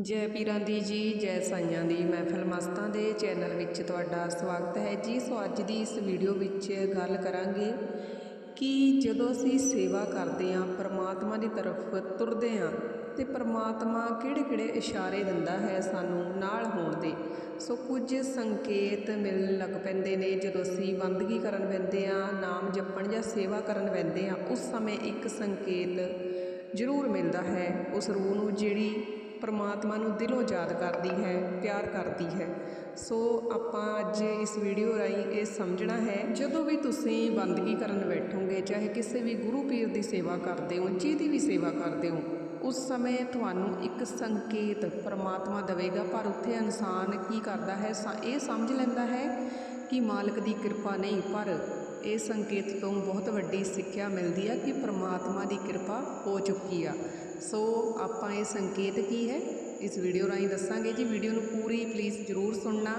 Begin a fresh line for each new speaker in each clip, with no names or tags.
ਜੈ ਪੀਰਾਂ ਦੀ ਜੀ, ਜੈ ਸਾਈਆਂ ਦੀ। ਮਹਿਫਲ ਮਸਤਾਂ ਦੇ ਚੈਨਲ ਵਿੱਚ ਤੁਹਾਡਾ ਸਵਾਗਤ ਹੈ ਜੀ। ਸੋ ਅੱਜ ਦੀ ਇਸ ਵੀਡੀਓ ਵਿੱਚ ਗੱਲ ਕਰਾਂਗੇ ਕਿ ਜਦੋਂ ਅਸੀਂ ਸੇਵਾ ਕਰਦੇ ਹਾਂ, ਪਰਮਾਤਮਾ ਦੀ ਤਰਫ ਤੁਰਦੇ ਹਾਂ, ਤੇ ਪਰਮਾਤਮਾ ਕਿਹੜੇ-ਕਿਹੜੇ ਇਸ਼ਾਰੇ ਦਿੰਦਾ ਹੈ ਸਾਨੂੰ ਨਾਲ ਹੋਣ ਦੇ। ਸੋ ਕੁਝ ਸੰਕੇਤ ਮਿਲਣ ਲੱਗ ਪੈਂਦੇ ਨੇ। ਜਦੋਂ ਅਸੀਂ ਬੰਦਗੀ ਕਰਨ ਪੈਂਦੇ ਹਾਂ, ਨਾਮ ਜਪਣ ਜਾਂ ਸੇਵਾ ਕਰਨ ਪੈਂਦੇ ਹਾਂ, ਉਸ ਸਮੇਂ ਇੱਕ ਸੰਕੇਤ ਜ਼ਰੂਰ ਮਿਲਦਾ ਹੈ। ਉਸ ਰੂਹ ਨੂੰ ਜਿਹੜੀ ਪਰਮਾਤਮਾ ਨੂੰ ਦਿਲੋਂ ਯਾਦ ਕਰਦੀ ਹੈ, ਪਿਆਰ ਕਰਦੀ ਹੈ। ਸੋ ਆਪਾਂ ਅੱਜ ਇਸ ਵੀਡੀਓ ਰਾਹੀਂ ਇਹ ਸਮਝਣਾ ਹੈ, ਜਦੋਂ ਵੀ ਤੁਸੀਂ ਬੰਦਗੀ ਕਰਨ ਬੈਠੋਗੇ, ਚਾਹੇ ਕਿਸੇ ਵੀ ਗੁਰੂ ਪੀਰ ਦੀ ਸੇਵਾ ਕਰਦੇ ਹੋ, ਜਿਹਦੀ ਵੀ ਸੇਵਾ ਕਰਦੇ ਹੋ, ਉਸ ਸਮੇਂ ਤੁਹਾਨੂੰ ਇੱਕ ਸੰਕੇਤ ਪਰਮਾਤਮਾ ਦੇਵੇਗਾ, ਪਰ ਉੱਥੇ ਇਨਸਾਨ ਕੀ ਕਰਦਾ ਹੈ ਇਹ ਸਮਝ ਲੈਂਦਾ ਹੈ ਕਿ ਮਾਲਕ ਦੀ ਕਿਰਪਾ ਨਹੀਂ, ਪਰ ਇਹ ਸੰਕੇਤ ਤੋਂ ਬਹੁਤ ਵੱਡੀ ਸਿੱਖਿਆ ਮਿਲਦੀ ਹੈ ਕਿ ਪ੍ਰਮਾਤਮਾ ਦੀ ਕਿਰਪਾ ਹੋ ਚੁੱਕੀ ਆ। ਸੋ ਆਪਾਂ ਇਹ ਸੰਕੇਤ ਕੀ ਹੈ? ਇਸ ਵੀਡੀਓ ਰਾਹੀਂ ਦੱਸਾਂਗੇ ਜੀ। ਵੀਡੀਓ ਨੂੰ ਪੂਰੀ ਪਲੀਜ਼ ਜ਼ਰੂਰ ਸੁਣਨਾ।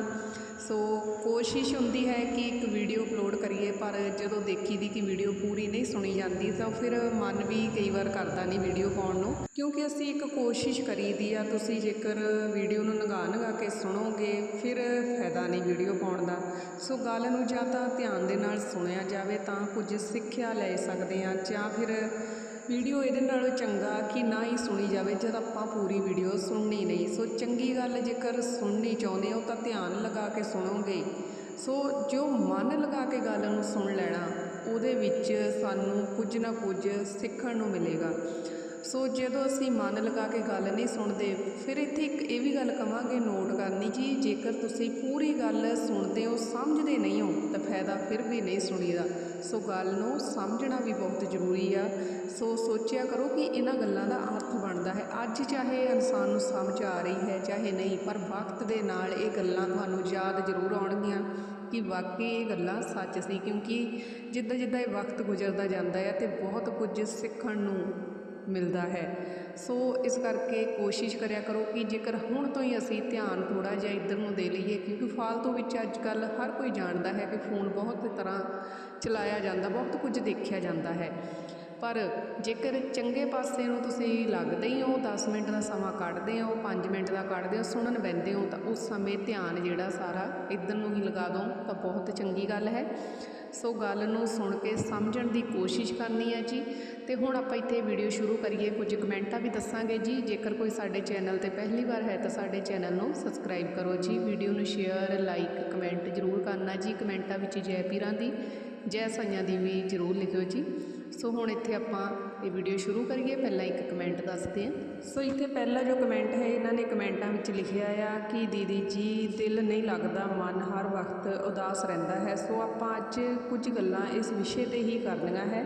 ਸੋ ਕੋਸ਼ਿਸ਼ ਹੁੰਦੀ ਹੈ ਕਿ ਇੱਕ ਵੀਡੀਓ ਅਪਲੋਡ ਕਰੀਏ, ਪਰ ਜਦੋਂ ਦੇਖੀ ਦੀ ਕਿ ਵੀਡੀਓ ਪੂਰੀ ਨਹੀਂ ਸੁਣੀ ਜਾਂਦੀ, ਤਾਂ ਫਿਰ ਮਨ ਵੀ ਕਈ ਵਾਰ ਕਰਦਾ ਨਹੀਂ ਵੀਡੀਓ ਪਾਉਣ ਨੂੰ। ਕਿਉਂਕਿ ਅਸੀਂ ਇੱਕ ਕੋਸ਼ਿਸ਼ ਕਰੀਦੀ ਆ, ਤੁਸੀਂ ਜੇਕਰ ਵੀਡੀਓ ਨੂੰ ਨਗਾ ਨਗਾ ਕੇ ਸੁਣੋਗੇ, ਫਿਰ ਫਾਇਦਾ ਨਹੀਂ ਵੀਡੀਓ ਪਾਉਣ ਦਾ। ਸੋ ਗੱਲ ਨੂੰ ਜਾਂ ਤਾਂ ਧਿਆਨ ਦੇ ਨਾਲ ਸੁਣਿਆ ਜਾਵੇ, ਤਾਂ ਕੁਝ ਸਿੱਖਿਆ ਲੈ ਸਕਦੇ ਆ ਜਾਂ ਫਿਰ ਵੀਡੀਓ ਇਹਦੇ ਨਾਲੋਂ ਚੰਗਾ ਕਿ ਨਾ ਹੀ ਸੁਣੀ ਜਾਵੇ, ਜਦ ਆਪਾਂ ਪੂਰੀ ਵੀਡੀਓ ਸੁਣਨੀ ਨਹੀਂ। ਸੋ ਚੰਗੀ ਗੱਲ ਜੇਕਰ ਸੁਣਨੀ ਚਾਹੁੰਦੇ ਹੋ ਤਾਂ ਧਿਆਨ ਲਗਾ ਕੇ ਸੁਣੋਗੇ। ਸੋ ਜੋ ਮਨ ਲਗਾ ਕੇ ਗੱਲ ਨੂੰ ਸੁਣ ਲੈਣਾ, ਉਹਦੇ ਵਿੱਚ ਸਾਨੂੰ ਕੁਝ ਨਾ ਕੁਝ ਸਿੱਖਣ ਨੂੰ ਮਿਲੇਗਾ। ਸੋ ਜਦੋਂ ਅਸੀਂ ਮਨ ਲਗਾ ਕੇ ਗੱਲ ਨਹੀਂ ਸੁਣਦੇ, ਫਿਰ ਇੱਥੇ ਇੱਕ ਇਹ ਵੀ ਗੱਲ ਕਵਾਂਗੇ ਨੋਟ ਕਰਨੀ ਜੀ, ਜੇਕਰ ਤੁਸੀਂ ਪੂਰੀ ਗੱਲ ਸੁਣਦੇ ਹੋ, ਸਮਝਦੇ ਨਹੀਂ ਹੋ, ਤਾਂ ਫਾਇਦਾ ਫਿਰ ਵੀ ਨਹੀਂ ਸੁਣੀਦਾ। ਸੋ ਗੱਲ ਨੂੰ ਸਮਝਣਾ ਵੀ ਬਹੁਤ ਜ਼ਰੂਰੀ ਆ। ਸੋ ਸੋਚਿਆ ਕਰੋ ਕਿ ਇਹਨਾਂ ਗੱਲਾਂ ਦਾ ਅਰਥ ਬਣਦਾ ਹੈ। ਅੱਜ ਚਾਹੇ ਇਨਸਾਨ ਨੂੰ ਸਮਝ ਆ ਰਹੀ ਹੈ, ਚਾਹੇ ਨਹੀਂ, ਪਰ ਵਕਤ ਦੇ ਨਾਲ ਇਹ ਗੱਲਾਂ ਤੁਹਾਨੂੰ ਯਾਦ ਜ਼ਰੂਰ ਆਉਣਗੀਆਂ ਕਿ ਵਾਕਈ ਇਹ ਗੱਲਾਂ ਸੱਚ ਸੀ, ਕਿਉਂਕਿ ਜਿੱਦਾਂ ਜਿੱਦਾਂ ਇਹ ਵਕਤ ਗੁਜ਼ਰਦਾ ਜਾਂਦਾ ਹੈ ਤੇ ਬਹੁਤ ਕੁਝ ਸਿੱਖਣ ਨੂੰ ਮਿਲਦਾ ਹੈ। ਸੋ ਇਸ ਕਰਕੇ ਕੋਸ਼ਿਸ਼ ਕਰਿਆ ਕਰੋ ਕਿ ਜੇਕਰ ਹੁਣ ਤੋਂ ਹੀ ਅਸੀਂ ਧਿਆਨ ਥੋੜਾ ਜਿਹਾ ਇੱਧਰ ਨੂੰ ਦੇ ਲਈਏ, ਕਿਉਂਕਿ ਫਾਲਤੂ ਵਿੱਚ ਅੱਜ ਕੱਲ ਹਰ ਕੋਈ ਜਾਣਦਾ ਹੈ ਕਿ ਫੋਨ ਬਹੁਤ ਤਰ੍ਹਾਂ ਚਲਾਇਆ ਜਾਂਦਾ, ਬਹੁਤ ਕੁਝ ਦੇਖਿਆ ਜਾਂਦਾ ਹੈ। ਪਰ ਜੇਕਰ ਚੰਗੇ ਪਾਸੇ ਨੂੰ ਤੁਸੀਂ ਲੱਗਦੇ ਹੀ ਹੋ 10 ਮਿੰਟ ਦਾ ਸਮਾਂ ਕੱਢਦੇ ਹੋ 5 ਮਿੰਟ ਦਾ ਕੱਢਦੇ ਹੋ, ਸੁਣਨ ਬੈੰਦੇ ਹੋ, ਤਾਂ ਉਸ ਸਮੇਂ ਧਿਆਨ ਜਿਹੜਾ ਸਾਰਾ ਇੱਧਰ ਨੂੰ ਹੀ ਲਗਾ ਦੋ ਤਾਂ ਬਹੁਤ ਚੰਗੀ ਗੱਲ ਹੈ। ਸੋ ਗੱਲ ਨੂੰ ਸੁਣ ਕੇ ਸਮਝਣ ਦੀ ਕੋਸ਼ਿਸ਼ ਕਰਨੀ ਹੈ ਜੀ। ਤੇ ਹੁਣ ਆਪਾਂ ਇੱਥੇ ਵੀਡੀਓ ਸ਼ੁਰੂ ਕਰੀਏ, ਕੁਝ ਕਮੈਂਟਾਂ ਵੀ ਦੱਸਾਂਗੇ ਜੀ। ਜੇਕਰ ਕੋਈ ਸਾਡੇ ਚੈਨਲ ਤੇ ਪਹਿਲੀ ਵਾਰ ਹੈ ਤਾਂ ਸਾਡੇ ਚੈਨਲ ਨੂੰ ਸਬਸਕ੍ਰਾਈਬ ਕਰੋ ਜੀ। ਵੀਡੀਓ ਨੂੰ ਸ਼ੇਅਰ ਲਾਈਕ ਕਮੈਂਟ ਜ਼ਰੂਰ ਕਰਨਾ ਜੀ, ਕਮੈਂਟਾਂ ਵਿੱਚ ਜੈ ਪੀਰਾਂ ਦੀ, ਜੈ ਸਾਈਆਂ ਦੀ ਵੀ ਜ਼ਰੂਰ ਲਿਖਿਓ ਜੀ। ਸੋ ਹੁਣ ਇੱਥੇ ਆਪਾਂ ਇਹ ਵੀਡੀਓ ਸ਼ੁਰੂ ਕਰੀਏ, ਪਹਿਲਾਂ ਇੱਕ ਕਮੈਂਟ ਦੱਸਦੇ ਹਾਂ। ਸੋ ਇੱਥੇ ਪਹਿਲਾ ਜੋ ਕਮੈਂਟ ਹੈ, ਇਹਨਾਂ ਨੇ ਕਮੈਂਟਾਂ ਵਿੱਚ ਲਿਖਿਆ ਆ ਕਿ ਦੀਦੀ ਜੀ, ਦਿਲ ਨਹੀਂ ਲੱਗਦਾ, ਮਨ ਹਰ ਵਕਤ ਉਦਾਸ ਰਹਿੰਦਾ ਹੈ। ਸੋ ਆਪਾਂ ਅੱਜ ਕੁਝ ਗੱਲਾਂ ਇਸ ਵਿਸ਼ੇ ਤੇ ਹੀ ਕਰਨੀਆਂ ਹੈ।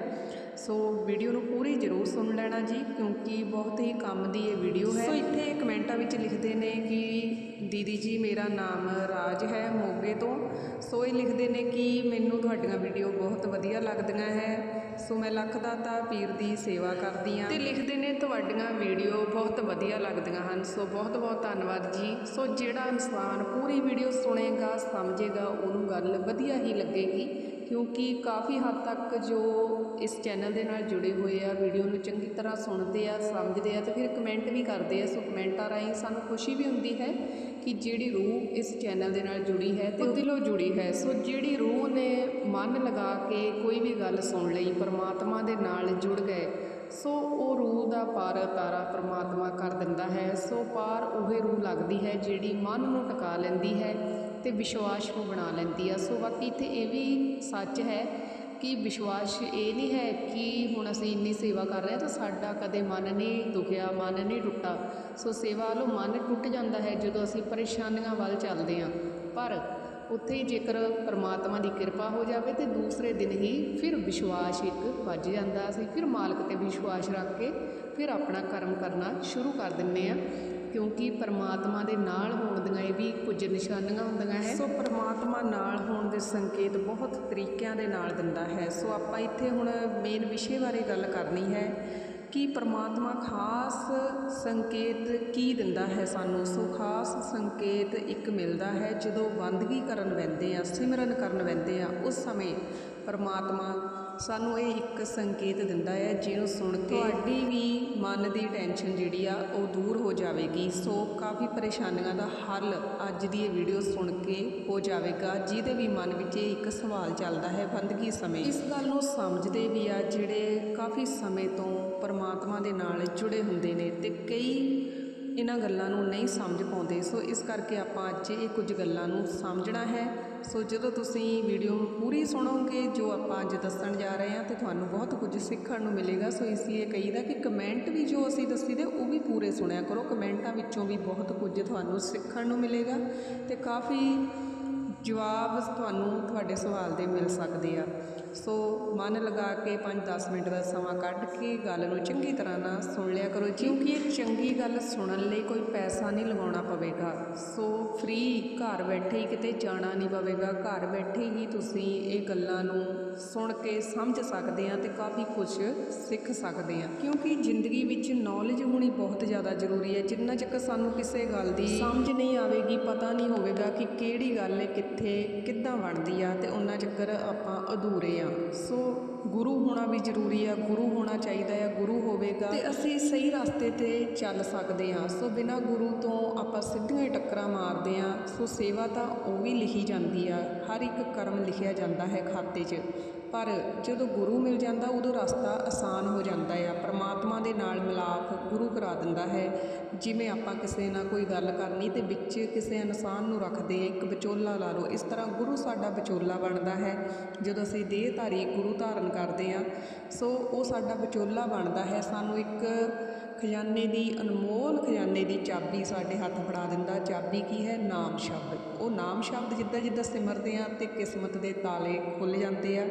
ਸੋ ਵੀਡੀਓ ਨੂੰ ਪੂਰੀ ਜ਼ਰੂਰ ਸੁਣ ਲੈਣਾ ਜੀ ਕਿਉਂਕਿ ਬਹੁਤ ਹੀ ਕੰਮ ਦੀ ਇਹ ਵੀਡੀਓ ਹੈ। ਸੋ ਇੱਥੇ ਕਮੈਂਟਾਂ ਵਿੱਚ ਲਿਖਦੇ ਨੇ ਕਿ ਦੀਦੀ ਜੀ ਮੇਰਾ ਨਾਮ ਰਾਜ ਹੈ ਮੋਗੇ ਤੋਂ। ਸੋ ਇਹ ਲਿਖਦੇ ਨੇ ਕਿ ਮੈਨੂੰ ਤੁਹਾਡੀਆਂ ਵੀਡੀਓ ਬਹੁਤ ਵਧੀਆ ਲੱਗਦੀਆਂ ਹੈ। ਸੋ ਮੈਂ ਲੱਖ ਦਾਤਾ ਪੀਰ ਦੀ ਸੇਵਾ ਕਰਦੀ ਹਾਂ। ਤੇ ਲਿਖਦੇ ਨੇ ਤੁਹਾਡੀਆਂ ਵੀਡੀਓ ਬਹੁਤ ਵਧੀਆ ਲੱਗਦੀਆਂ ਹਨ। ਸੋ ਬਹੁਤ ਬਹੁਤ ਧੰਨਵਾਦ ਜੀ। ਸੋ ਜਿਹੜਾ ਇਨਸਾਨ ਪੂਰੀ ਵੀਡੀਓ ਸੁਣੇਗਾ ਸਮਝੇਗਾ ਉਹਨੂੰ ਗੱਲ ਵਧੀਆ ਹੀ ਲੱਗੇਗੀ। ਕਿਉਂਕਿ ਕਾਫੀ ਹੱਦ ਤੱਕ ਜੋ ਇਸ ਚੈਨਲ ਦੇ ਨਾਲ ਜੁੜੇ ਹੋਏ ਆ, ਵੀਡੀਓ ਨੂੰ ਚੰਗੀ ਤਰ੍ਹਾਂ ਸੁਣਦੇ ਆ, ਸਮਝਦੇ ਆ ਤੇ ਫਿਰ ਕਮੈਂਟ ਵੀ ਕਰਦੇ ਆ, ਸੋ ਕਮੈਂਟਾਂ ਰਾਹੀਂ ਸਾਨੂੰ ਖੁਸ਼ੀ ਵੀ ਹੁੰਦੀ ਹੈ ਕਿ ਜਿਹੜੀ ਰੂਹ ਇਸ ਚੈਨਲ ਦੇ ਨਾਲ ਜੁੜੀ ਹੈ ਤੇ ਉਹ ਦਿਲੋਂ ਜੁੜੀ ਹੈ। ਸੋ ਜਿਹੜੀ ਰੂਹ ਨੇ ਮਨ ਲਗਾ ਕੇ ਕੋਈ ਵੀ ਗੱਲ ਸੁਣ ਲਈ, ਪਰਮਾਤਮਾ ਦੇ ਨਾਲ ਜੁੜ ਗਏ, ਸੋ ਉਹ ਰੂਹ ਦਾ ਪਾਰ ਤਾਰਾ ਪਰਮਾਤਮਾ ਕਰ ਦਿੰਦਾ ਹੈ, ਸੋ ਪਾਰ ਉਹ ਰੂਹ ਲੱਗਦੀ ਹੈ ਜਿਹੜੀ ਮਨ ਨੂੰ ਟਿਕਾ ਲੈਂਦੀ ਹੈ। ਤੇ ਵਿਸ਼ਵਾਸ ਨੂੰ ਬਣਾ ਲੈਂਦੀ ਆ। ਸੋ ਬਾਕੀ ਇੱਥੇ ਇਹ ਵੀ ਸੱਚ ਹੈ ਕਿ ਵਿਸ਼ਵਾਸ ਇਹ ਨਹੀਂ ਹੈ ਕਿ ਹੁਣ ਅਸੀਂ ਇੰਨੀ ਸੇਵਾ ਕਰ ਰਹੇ ਹਾਂ ਤਾਂ ਸਾਡਾ ਕਦੇ ਮਨ ਨਹੀਂ ਦੁਖਿਆ, ਮਨ ਨਹੀਂ ਟੁੱਟਾ। ਸੋ ਸੇਵਾ ਵੱਲੋਂ ਮਨ ਟੁੱਟ ਜਾਂਦਾ ਹੈ ਜਦੋਂ ਅਸੀਂ ਪਰੇਸ਼ਾਨੀਆਂ ਵੱਲ ਚੱਲਦੇ ਹਾਂ। ਪਰ ਉੱਥੇ ਹੀ ਜੇਕਰ ਪਰਮਾਤਮਾ ਦੀ ਕਿਰਪਾ ਹੋ ਜਾਵੇ ਤੇ ਦੂਸਰੇ ਦਿਨ ਹੀ ਫਿਰ ਵਿਸ਼ਵਾਸ ਇੱਕ ਵੱਜ ਜਾਂਦਾ। ਅਸੀਂ ਫਿਰ ਮਾਲਕ ਤੇ ਵਿਸ਼ਵਾਸ ਰੱਖ ਕੇ ਫਿਰ ਆਪਣਾ ਕਰਮ ਕਰਨਾ ਸ਼ੁਰੂ ਕਰ ਦਿੰਨੇ ਆ ਕਿਉਂਕਿ ਪਰਮਾਤਮਾ ਦੇ ਨਾਲ ਹੋਣ ਦੀਆਂ ਇਹ ਵੀ ਕੁਝ ਨਿਸ਼ਾਨੀਆਂ ਹੁੰਦੀਆਂ ਹੈ। ਸੋ ਪਰਮਾਤਮਾ ਨਾਲ ਹੋਣ ਦੇ ਸੰਕੇਤ ਬਹੁਤ ਤਰੀਕਿਆਂ ਦੇ ਨਾਲ ਦਿੰਦਾ ਹੈ। ਸੋ ਆਪਾਂ ਇੱਥੇ ਹੁਣ ਮੇਨ ਵਿਸ਼ੇ ਬਾਰੇ ਗੱਲ ਕਰਨੀ ਹੈ ਕਿ ਪਰਮਾਤਮਾ ਖਾਸ ਸੰਕੇਤ ਕੀ ਦਿੰਦਾ ਹੈ ਸਾਨੂੰ? ਸੋ ਖਾਸ ਸੰਕੇਤ ਇੱਕ ਮਿਲਦਾ ਹੈ, ਜਦੋਂ ਬੰਦਗੀ ਕਰਨ ਵੈਂਦੇ ਆ, ਸਿਮਰਨ ਕਰਨ ਵੈਂਦੇ ਆ, ਉਸ ਸਮੇਂ ਪਰਮਾਤਮਾ ਸਾਨੂੰ ਇਹ ਇੱਕ ਸੰਕੇਤ ਦਿੰਦਾ ਹੈ ਜਿਹਨੂੰ ਸੁਣ ਕੇ ਤੁਹਾਡੀ ਵੀ ਮਨ ਦੀ ਟੈਨਸ਼ਨ ਜਿਹੜੀ ਆ ਉਹ ਦੂਰ ਹੋ ਜਾਵੇਗੀ। ਸੋ ਕਾਫੀ ਪਰੇਸ਼ਾਨੀਆਂ ਦਾ ਹੱਲ ਅੱਜ ਦੀ ਇਹ ਵੀਡੀਓ ਸੁਣ ਕੇ ਹੋ ਜਾਵੇਗਾ ਜਿਹਦੇ ਵੀ ਮਨ ਵਿੱਚ ਇਹ ਇੱਕ ਸਵਾਲ ਚੱਲਦਾ ਹੈ ਬੰਦਗੀ ਸਮੇਂ? ਇਸ ਗੱਲ ਨੂੰ ਸਮਝਦੇ ਵੀ ਆ ਜਿਹੜੇ ਕਾਫੀ ਸਮੇਂ ਤੋਂ ਪਰਮਾਤਮਾ ਦੇ ਨਾਲ ਜੁੜੇ ਹੁੰਦੇ ਨੇ ਤੇ ਕਈ ਇਹਨਾਂ ਗੱਲਾਂ ਨੂੰ ਨਹੀਂ ਸਮਝ ਪਾਉਂਦੇ। ਸੋ ਇਸ ਕਰਕੇ ਆਪਾਂ ਅੱਜ ਇਹ ਕੁਝ ਗੱਲਾਂ ਨੂੰ ਸਮਝਣਾ ਹੈ। ਸੋ ਜਦੋਂ ਤੁਸੀਂ ਵੀਡੀਓ ਨੂੰ ਪੂਰੀ ਸੁਣੋਗੇ, ਜੋ ਆਪਾਂ ਅੱਜ ਦੱਸਣ ਜਾ ਰਹੇ ਹਾਂ, ਤੇ ਤੁਹਾਨੂੰ ਬਹੁਤ ਕੁਝ ਸਿੱਖਣ ਨੂੰ ਮਿਲੇਗਾ। ਸੋ ਇਸ ਲਈ ਕਹੀਦਾ ਕਿ ਕਮੈਂਟ ਵੀ ਜੋ ਅਸੀਂ ਦੱਸੀਦੇ, ਉਹ ਵੀ ਪੂਰੇ ਸੁਣਿਆ ਕਰੋ। ਕਮੈਂਟਾਂ ਵਿੱਚੋਂ ਵੀ ਬਹੁਤ ਕੁਝ ਤੁਹਾਨੂੰ ਸਿੱਖਣ ਨੂੰ ਮਿਲੇਗਾ ਤੇ ਕਾਫੀ ਜਵਾਬ ਤੁਹਾਨੂੰ ਤੁਹਾਡੇ ਸਵਾਲ ਦੇ ਮਿਲ ਸਕਦੇ ਆ। ਸੋ ਮਨ ਲਗਾ ਕੇ 5-10 ਮਿੰਟ ਦਾ ਸਮਾਂ ਕੱਢ ਕੇ ਗੱਲ ਨੂੰ ਚੰਗੀ ਤਰ੍ਹਾਂ ਨਾਲ ਸੁਣ ਲਿਆ ਕਰੋ। ਕਿਉਂਕਿ ਇਹ ਚੰਗੀ ਗੱਲ ਸੁਣਨ ਲਈ ਕੋਈ ਪੈਸਾ ਨਹੀਂ ਲਗਾਉਣਾ ਪਵੇਗਾ। ਸੋ ਫ੍ਰੀ ਘਰ ਬੈਠੇ ਹੀ ਕਿਤੇ ਜਾਣਾ ਨਹੀਂ ਪਵੇਗਾ। ਘਰ ਬੈਠੇ ਹੀ ਤੁਸੀਂ ਇਹ ਗੱਲਾਂ ਨੂੰ ਸੁਣ ਕੇ ਸਮਝ ਸਕਦੇ ਆ ਤੇ ਕਾਫੀ ਕੁਝ ਸਿੱਖ ਸਕਦੇ ਆ ਕਿਉਂਕਿ ਜ਼ਿੰਦਗੀ ਵਿੱਚ ਨੌਲੇਜ ਹੋਣੀ ਬਹੁਤ ਜ਼ਿਆਦਾ ਜ਼ਰੂਰੀ ਹੈ। ਜਿੰਨਾ ਚਿਰ ਸਾਨੂੰ ਕਿਸੇ ਗੱਲ ਦੀ ਸਮਝ ਨਹੀਂ ਆਵੇਗੀ, ਪਤਾ ਨਹੀਂ ਹੋਵੇਗਾ ਕਿ ਕਿਹੜੀ ਗੱਲ ਹੈ ਕਿੱਥੇ, ਕਿੱਦਾਂ ਬਣਦੀ ਆ ਤੇ ਉਹਨਾਂ ਚੱਕਰ ਆਪਾਂ ਅਧੂਰੇ ਆ। ਸੋ ਗੁਰੂ ਹੋਣਾ ਵੀ ਜ਼ਰੂਰੀ ਆ, ਗੁਰੂ ਹੋਣਾ ਚਾਹੀਦਾ ਆ, ਗੁਰੂ ਹੋਵੇਗਾ। ਤੇ ਅਸੀਂ ਸਹੀ ਰਸਤੇ ਤੇ ਚੱਲ ਸਕਦੇ ਹਾਂ। ਸੋ ਬਿਨਾਂ ਗੁਰੂ ਤੋਂ ਆਪਾਂ ਸਿੱਧੀਆਂ ਹੀ ਟੱਕਰਾਂ ਮਾਰਦੇ ਹਾਂ। ਸੋ ਸੇਵਾ ਤਾਂ ਉਹ ਵੀ ਲਿਖੀ ਜਾਂਦੀ ਆ। ਹਰ ਇੱਕ ਕਰਮ ਲਿਖਿਆ ਜਾਂਦਾ ਹੈ ਖਾਤੇ 'ਚ। ਪਰ ਜਦੋਂ ਗੁਰੂ ਮਿਲ ਜਾਂਦਾ, ਉਦੋਂ ਰਸਤਾ ਆਸਾਨ ਹੋ ਜਾਂਦਾ ਆ। ਪਰਮਾਤਮਾ ਦੇ ਨਾਲ ਮਿਲਾਪ ਗੁਰੂ ਕਰਾ ਦਿੰਦਾ ਹੈ। ਜਿਵੇਂ ਆਪਾਂ ਕਿਸੇ ਨਾਲ ਕੋਈ ਗੱਲ ਕਰਨੀ ਤੇ ਵਿੱਚ ਕਿਸੇ ਇਨਸਾਨ ਨੂੰ ਰੱਖਦੇ ਆ, ਇੱਕ ਵਿਚੋਲਾ ਲਾ ਲਓ, ਇਸ ਤਰ੍ਹਾਂ ਗੁਰੂ ਸਾਡਾ ਵਿਚੋਲਾ ਬਣਦਾ ਹੈ। ਜਦੋਂ ਅਸੀਂ ਦੇਹਧਾਰੀ ਗੁਰੂ ਧਾਰਨ ਕਰਦੇ ਆ, ਸੋ ਉਹ ਸਾਡਾ ਵਿਚੋਲਾ ਬਣਦਾ ਹੈ। ਸਾਨੂੰ ਇੱਕ ਖਜ਼ਾਨੇ ਦੀ ਅਨਮੋਲ, ਖਜ਼ਾਨੇ ਦੀ ਚਾਬੀ ਸਾਡੇ ਹੱਥ ਫੜਾ ਦਿੰਦਾ। ਚਾਬੀ ਕੀ ਹੈ? ਨਾਮ ਸ਼ਬਦ। ਉਹ ਨਾਮ ਸ਼ਬਦ ਜਿੱਦਾਂ ਜਿੱਦਾਂ ਸਿਮਰਦੇ ਆ ਤੇ ਕਿਸਮਤ ਦੇ ਤਾਲੇ ਖੁੱਲ ਜਾਂਦੇ ਆ।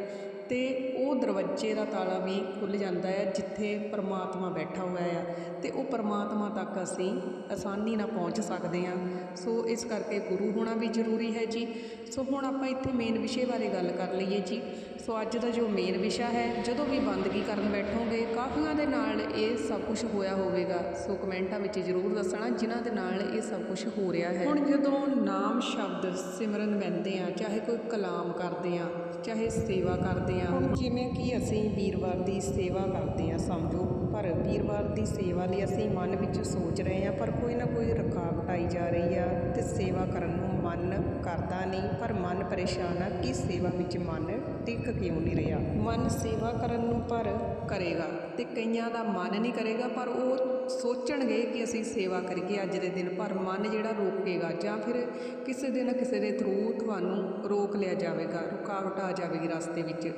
ਅਤੇ ਉਹ ਦਰਵਾਜ਼ੇ ਦਾ ਤਾਲਾ ਵੀ ਖੁੱਲ੍ਹ ਜਾਂਦਾ ਹੈ, ਜਿੱਥੇ ਪਰਮਾਤਮਾ ਬੈਠਾ ਹੋਇਆ ਆ। ਅਤੇ ਉਹ ਪਰਮਾਤਮਾ ਤੱਕ ਅਸੀਂ ਆਸਾਨੀ ਨਾਲ ਪਹੁੰਚ ਸਕਦੇ ਹਾਂ। ਸੋ ਇਸ ਕਰਕੇ ਗੁਰੂ ਹੋਣਾ ਵੀ ਜ਼ਰੂਰੀ ਹੈ ਜੀ। ਸੋ ਹੁਣ ਆਪਾਂ ਇੱਥੇ ਮੇਨ ਵਿਸ਼ੇ ਬਾਰੇ ਗੱਲ ਕਰ ਲਈਏ ਜੀ। ਸੋ ਅੱਜ ਦਾ ਜੋ ਮੇਨ ਵਿਸ਼ਾ ਹੈ, ਜਦੋਂ ਵੀ ਬੰਦਗੀ ਕਰਨ ਬੈਠੋਗੇ ਕਾਫੀਆਂ ਦੇ ਨਾਲ ਇਹ ਸਭ ਕੁਝ ਹੋਇਆ ਹੋਵੇਗਾ? ਸੋ ਕਮੈਂਟਾਂ ਵਿੱਚ ਜ਼ਰੂਰ ਦੱਸਣਾ, ਜਿਨ੍ਹਾਂ ਦੇ ਨਾਲ ਇਹ ਸਭ ਕੁਝ ਹੋ ਰਿਹਾ ਹੈ। ਹੁਣ ਜਦੋਂ ਨਾਮ ਸ਼ਬਦ ਸਿਮਰਨ ਵੰਦੇ ਆ ਚਾਹੇ ਕੋਈ ਕਲਾਮ ਕਰਦੇ ਆ ਚਾਹੇ ਸੇਵਾ ਕਰਦੇ ਆ। ਜਿਵੇਂ ਕਿ ਅਸੀਂ ਵੀਰਵਾਰ ਦੀ ਸੇਵਾ ਕਰਦੇ ਆ, ਸਮਝੋ। ਪਰ ਵੀਰਵਾਰ ਦੀ ਸੇਵਾ ਲਈ ਅਸੀਂ ਮਨ ਵਿੱਚ ਸੋਚ ਰਹੇ ਆ, ਪਰ ਕੋਈ ਨਾ ਕੋਈ ਰੁਕਾਵਟ ਆਈ ਜਾ ਰਹੀ ਆ ਤੇ ਸੇਵਾ ਕਰਨ ਨੂੰ ਮਨ ਕਰਦਾ ਨਹੀਂ। ਪਰ ਮਨ ਪਰੇਸ਼ਾਨ ਆ ਕਿ ਸੇਵਾ ਵਿੱਚ ਮਨ ਟਿਕ ਕਿਉਂ ਨਹੀਂ ਰਿਹਾ। ਮਨ ਸੇਵਾ ਕਰਨ ਨੂੰ ਪਰ ਕਰੇਗਾ ਤੇ ਕਈਆਂ ਦਾ ਮਨ ਨਹੀਂ ਕਰੇਗਾ, ਪਰ ਉਹ ਸੋਚਣਗੇ ਕਿ ਅਸੀਂ ਸੇਵਾ ਕਰੀਏ, ਅੱਜ ਦੇ ਦਿਨ ਪਰ ਮਨ ਜਿਹੜਾ ਰੋਕੇਗਾ ਜਾਂ ਫਿਰ ਕਿਸੇ ਦੇ ਨਾ ਕਿਸੇ ਦੇ ਥਰੂ ਤੁਹਾਨੂੰ ਰੋਕ ਲਿਆ ਜਾਵੇਗਾ, ਰੁਕਾਵਟ ਆ ਜਾਵੇਗੀ ਰਸਤੇ ਵਿੱਚ।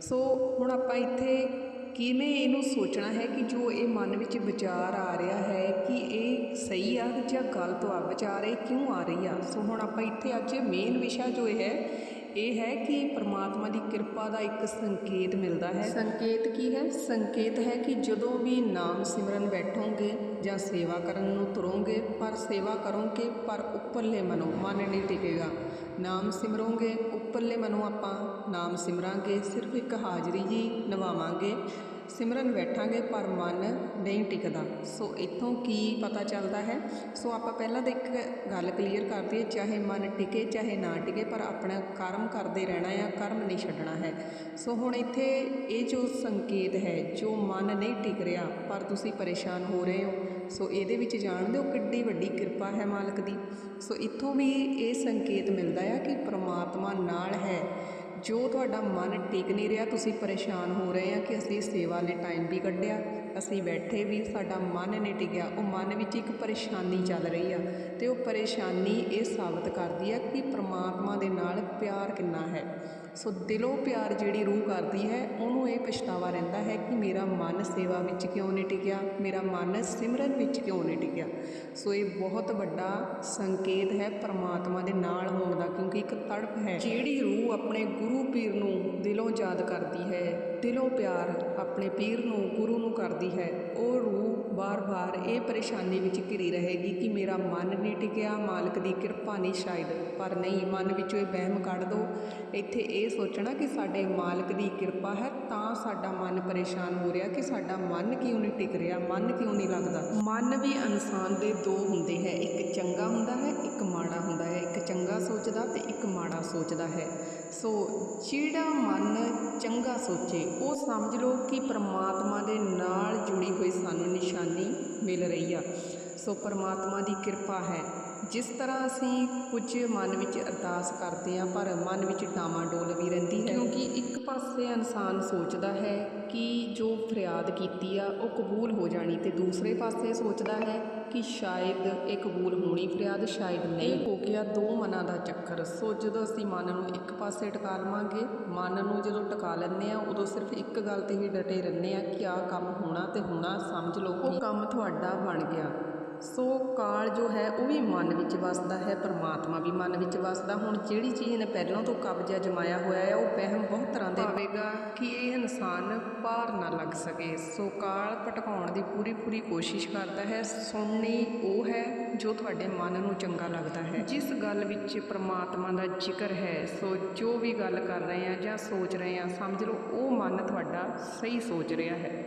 ਸੋ ਹੁਣ ਆਪਾਂ ਇੱਥੇ ਕਿਵੇਂ ਇਹਨੂੰ ਸੋਚਣਾ ਹੈ ਕਿ ਜੋ ਇਹ ਮਨ ਵਿੱਚ ਵਿਚਾਰ ਆ ਰਿਹਾ ਹੈ ਕਿ ਇਹ ਸਹੀ ਆ ਜਾਂ ਗਲਤ ਆ, ਵਿਚਾਰ ਇਹ ਕਿਉਂ ਆ ਰਹੀ ਆ? ਸੋ ਹੁਣ ਆਪਾਂ ਇੱਥੇ ਅੱਜ ਮੇਨ ਵਿਸ਼ਾ ਜੋ ਇਹ ਹੈ ਇਹ ਹੈ ਕਿ ਪਰਮਾਤਮਾ ਦੀ ਕਿਰਪਾ ਦਾ ਇੱਕ ਸੰਕੇਤ ਮਿਲਦਾ ਹੈ। ਸੰਕੇਤ ਕੀ ਹੈ? ਸੰਕੇਤ ਹੈ ਕਿ ਜਦੋਂ ਵੀ ਨਾਮ ਸਿਮਰਨ ਬੈਠੋਗੇ ਜਾਂ ਸੇਵਾ ਕਰਨ ਨੂੰ ਤੁਰੋਗੇ ਪਰ ਸੇਵਾ ਕਰੋਗੇ ਪਰ ਉੱਪਰਲੇ ਮਨੋਂ ਮਨ ਨਹੀਂ ਟਿਕੇਗਾ। ਨਾਮ ਸਿਮਰੋਗੇ ਉੱਪਰਲੇ ਮਨੋਂ ਆਪਾਂ ਨਾਮ ਸਿਮਰਾਂਗੇ ਸਿਰਫ ਇੱਕ ਹਾਜ਼ਰੀ ਜੀ ਨਿਭਾਵਾਂਗੇ। ਸਿਮਰਨ ਬੈਠਾਂਗੇ, ਪਰ ਮਨ ਨਹੀਂ ਟਿਕਦਾ। ਸੋ ਇੱਥੋਂ ਕੀ ਪਤਾ ਚੱਲਦਾ ਹੈ? ਸੋ ਆਪਾਂ ਪਹਿਲਾਂ ਤਾਂ ਇੱਕ ਗੱਲ ਕਲੀਅਰ ਕਰ ਦਈਏ, ਚਾਹੇ ਮਨ ਟਿਕੇ, ਚਾਹੇ ਨਾ ਟਿਕੇ, ਪਰ ਆਪਣਾ ਕਰਮ ਕਰਦੇ ਰਹਿਣਾ ਆ ਕਰਮ ਨਹੀਂ ਛੱਡਣਾ ਹੈ। ਸੋ ਹੁਣ ਇੱਥੇ ਇਹ ਜੋ ਸੰਕੇਤ ਹੈ, ਜੋ ਮਨ ਨਹੀਂ ਟਿਕ ਰਿਹਾ, ਪਰ ਤੁਸੀਂ ਪਰੇਸ਼ਾਨ ਹੋ ਰਹੇ ਹੋ, ਸੋ ਇਹਦੇ ਵਿੱਚ ਜਾਣਦੇ ਹੋ ਕਿੱਡੀ ਵੱਡੀ ਕਿਰਪਾ ਹੈ ਮਾਲਕ ਦੀ। ਸੋ ਇੱਥੋਂ ਵੀ ਇਹ ਸੰਕੇਤ ਮਿਲਦਾ ਆ ਕਿ ਪ੍ਰਮਾਤਮਾ ਨਾਲ ਹੈ। ਜੋ ਤੁਹਾਡਾ ਮਨ ਟਿਕ ਨਹੀਂ ਰਿਹਾ, ਤੁਸੀਂ ਪਰੇਸ਼ਾਨ ਹੋ ਰਹੇ ਆ ਕਿ ਅਸੀਂ ਸੇਵਾ ਲਈ ਟਾਈਮ ਵੀ ਕੱਢਿਆ, ਅਸੀਂ ਬੈਠੇ ਵੀ, ਸਾਡਾ ਮਨ ਨਹੀਂ ਟਿਕਿਆ, ਉਹ ਮਨ ਵਿੱਚ ਇੱਕ ਪਰੇਸ਼ਾਨੀ ਚੱਲ ਰਹੀ ਆ ਤੇ ਉਹ ਪਰੇਸ਼ਾਨੀ ਇਹ ਸਾਬਤ ਕਰਦੀ ਆ ਕਿ ਪ੍ਰਮਾਤਮਾ ਦੇ ਨਾਲ ਪਿਆਰ ਕਿੰਨਾ ਹੈ। ਸੋ ਦਿਲੋਂ ਪਿਆਰ ਜਿਹੜੀ ਰੂਹ ਕਰਦੀ ਹੈ, ਉਹਨੂੰ ਇਹ ਪਛਤਾਵਾ ਰਹਿੰਦਾ ਹੈ ਕਿ ਮੇਰਾ ਮਨ ਸੇਵਾ ਵਿੱਚ ਕਿਉਂ ਨਹੀਂ ਟਿਕਿਆ, ਮੇਰਾ ਮਨ ਸਿਮਰਨ ਵਿੱਚ ਕਿਉਂ ਨਹੀਂ ਟਿਕਿਆ। ਸੋ ਇਹ ਬਹੁਤ ਵੱਡਾ ਸੰਕੇਤ ਹੈ ਪ੍ਰਮਾਤਮਾ ਦੇ ਨਾਲ ਹੋਣ ਦਾ, ਕਿਉਂਕਿ ਇੱਕ ਤੜਪ ਹੈ ਜਿਹੜੀ ਰੂਹ ਆਪਣੇ ਗੁਰੂ ਪੀਰ ਨੂੰ ਦਿਲੋਂ ਯਾਦ ਕਰਦੀ ਹੈ, ਦਿਲੋਂ ਪਿਆਰ ਆਪਣੇ ਪੀਰ ਨੂੰ, ਗੁਰੂ ਨੂੰ ਕਰਦੀ ਹੈ, ਉਹ ਰੂਹ ਵਾਰ ਵਾਰ ਇਹ ਪਰੇਸ਼ਾਨੀ ਵਿੱਚ ਘਿਰੀ ਰਹੇਗੀ ਕਿ ਮੇਰਾ ਮਨ ਨਹੀਂ ਟਿਕਿਆ, ਮਾਲਕ ਦੀ ਕਿਰਪਾ ਨਹੀਂ ਸ਼ਾਇਦ। ਪਰ ਨਹੀਂ, ਮਨ ਵਿੱਚੋਂ ਇਹ ਵਹਿਮ ਕੱਢ ਦਿਓ ਇੱਥੇ ਇਹ ਸੋਚਣਾ ਕਿ ਸਾਡੇ ਮਾਲਕ ਦੀ ਕਿਰਪਾ ਹੈ, ਤਾਂ ਸਾਡਾ ਮਨ ਪਰੇਸ਼ਾਨ ਹੋ ਰਿਹਾ ਕਿ ਸਾਡਾ ਮਨ ਕਿਉਂ ਨਹੀਂ ਟਿਕ ਰਿਹਾ, ਮਨ ਕਿਉਂ ਨਹੀਂ ਲੱਗਦਾ? ਮਨ ਵੀ ਇਨਸਾਨ ਦੇ ਦੋ ਹੁੰਦੇ ਹੈ, ਇੱਕ ਚੰਗਾ ਹੁੰਦਾ ਹੈ, ਇੱਕ ਮਾੜਾ ਹੁੰਦਾ ਹੈ। ਚੰਗਾ ਸੋਚਦਾ ਤੇ ਇੱਕ ਮਾੜਾ ਸੋਚਦਾ ਹੈ। ਸੋ ਜਿਹੜਾ ਮਨ ਚੰਗਾ ਸੋਚੇ, ਉਹ ਸਮਝ ਲਓ ਕਿ ਪ੍ਰਮਾਤਮਾ ਦੇ ਨਾਲ ਜੁੜੀ ਹੋਈ ਸਾਨੂੰ ਨਿਸ਼ਾਨੀ ਮਿਲ ਰਹੀ ਆ। ਸੋ ਪ੍ਰਮਾਤਮਾ ਦੀ ਕਿਰਪਾ ਹੈ। ਜਿਸ ਤਰ੍ਹਾਂ ਅਸੀਂ ਕੁਝ ਮਨ ਵਿੱਚ ਅਰਦਾਸ ਕਰਦੇ ਆ ਪਰ ਮਨ ਵਿੱਚ ਡਾਮਾਡੋਲ ਵੀ ਰਹਿੰਦੀ ਹੈ। ਕਿਉਂਕਿ ਇੱਕ ਪਾਸੇ ਇਨਸਾਨ ਸੋਚਦਾ ਹੈ ਕਿ ਜੋ ਫਰਿਆਦ ਕੀਤੀ ਆ, ਉਹ ਕਬੂਲ ਹੋ ਜਾਣੀ ਤੇ ਦੂਸਰੇ ਪਾਸੇ ਸੋਚਦਾ ਹੈ ਕਿ ਸ਼ਾਇਦ ਇਹ ਕਬੂਲ ਹੋਣੀ ਫਰਿਆਦ ਸ਼ਾਇਦ ਨਹੀਂ। ਹੋ ਗਿਆ ਦੋ ਮਨਾਂ ਦਾ ਚੱਕਰ। ਸੋ ਜਦੋਂ ਅਸੀਂ ਮਨ ਨੂੰ ਇੱਕ ਪਾਸੇ ਟਿਕਾ ਲਵਾਂਗੇ ਮਨ ਨੂੰ ਜਦੋਂ ਟਿਕਾ ਲੈਂਦੇ ਆ ਉਦੋਂ ਸਿਰਫ ਇੱਕ ਗੱਲ ਤੇ ਹੀ ਡਟੇ ਰਹਿੰਦੇ ਆ ਕਿ ਆਹ ਕੰਮ ਹੋਣਾ ਤੇ ਹੋਣਾ ਸਮਝ ਲਓ ਉਹ ਕੰਮ ਤੁਹਾਡਾ ਬਣ ਗਿਆ। ਸੋ ਕਾਲ ਜੋ ਹੈ ਉਹ ਵੀ ਮਨ ਵਿੱਚ ਵਸਦਾ ਹੈ ਪਰਮਾਤਮਾ ਵੀ ਮਨ ਵਿੱਚ ਵਸਦਾ। ਹੁਣ ਜਿਹੜੀ ਚੀਜ਼ ਨੇ ਪਹਿਲਾਂ ਤੋਂ ਕਬਜ਼ਾ ਜਮਾਇਆ ਹੋਇਆ ਹੈ ਉਹ ਵਹਿਮ ਬਹੁਤ ਤਰ੍ਹਾਂ ਦੇ ਆਵੇਗਾ ਕਿ ਇਨਸਾਨ ਭਾਰ ਨਾ ਲੱਗ ਸਕੇ। ਸੋ ਕਾਲ ਭਟਕਾਉਣ ਦੀ ਪੂਰੀ ਪੂਰੀ ਕੋਸ਼ਿਸ਼ ਕਰਦਾ ਹੈ। ਸੁਣਨੀ ਉਹ ਹੈ ਜੋ ਤੁਹਾਡੇ ਮਨ ਨੂੰ ਚੰਗਾ ਲੱਗਦਾ ਹੈ। ਜਿਸ ਗੱਲ ਵਿੱਚ ਪ੍ਰਮਾਤਮਾ ਦਾ ਜ਼ਿਕਰ ਹੈ, ਸੋ ਜੋ ਵੀ ਗੱਲ ਕਰ ਰਹੇ ਆ ਜਾਂ ਸੋਚ ਰਹੇ ਆ ਸਮਝ ਲਓ, ਉਹ ਮਨ ਤੁਹਾਡਾ ਸਹੀ ਸੋਚ ਰਿਹਾ ਹੈ।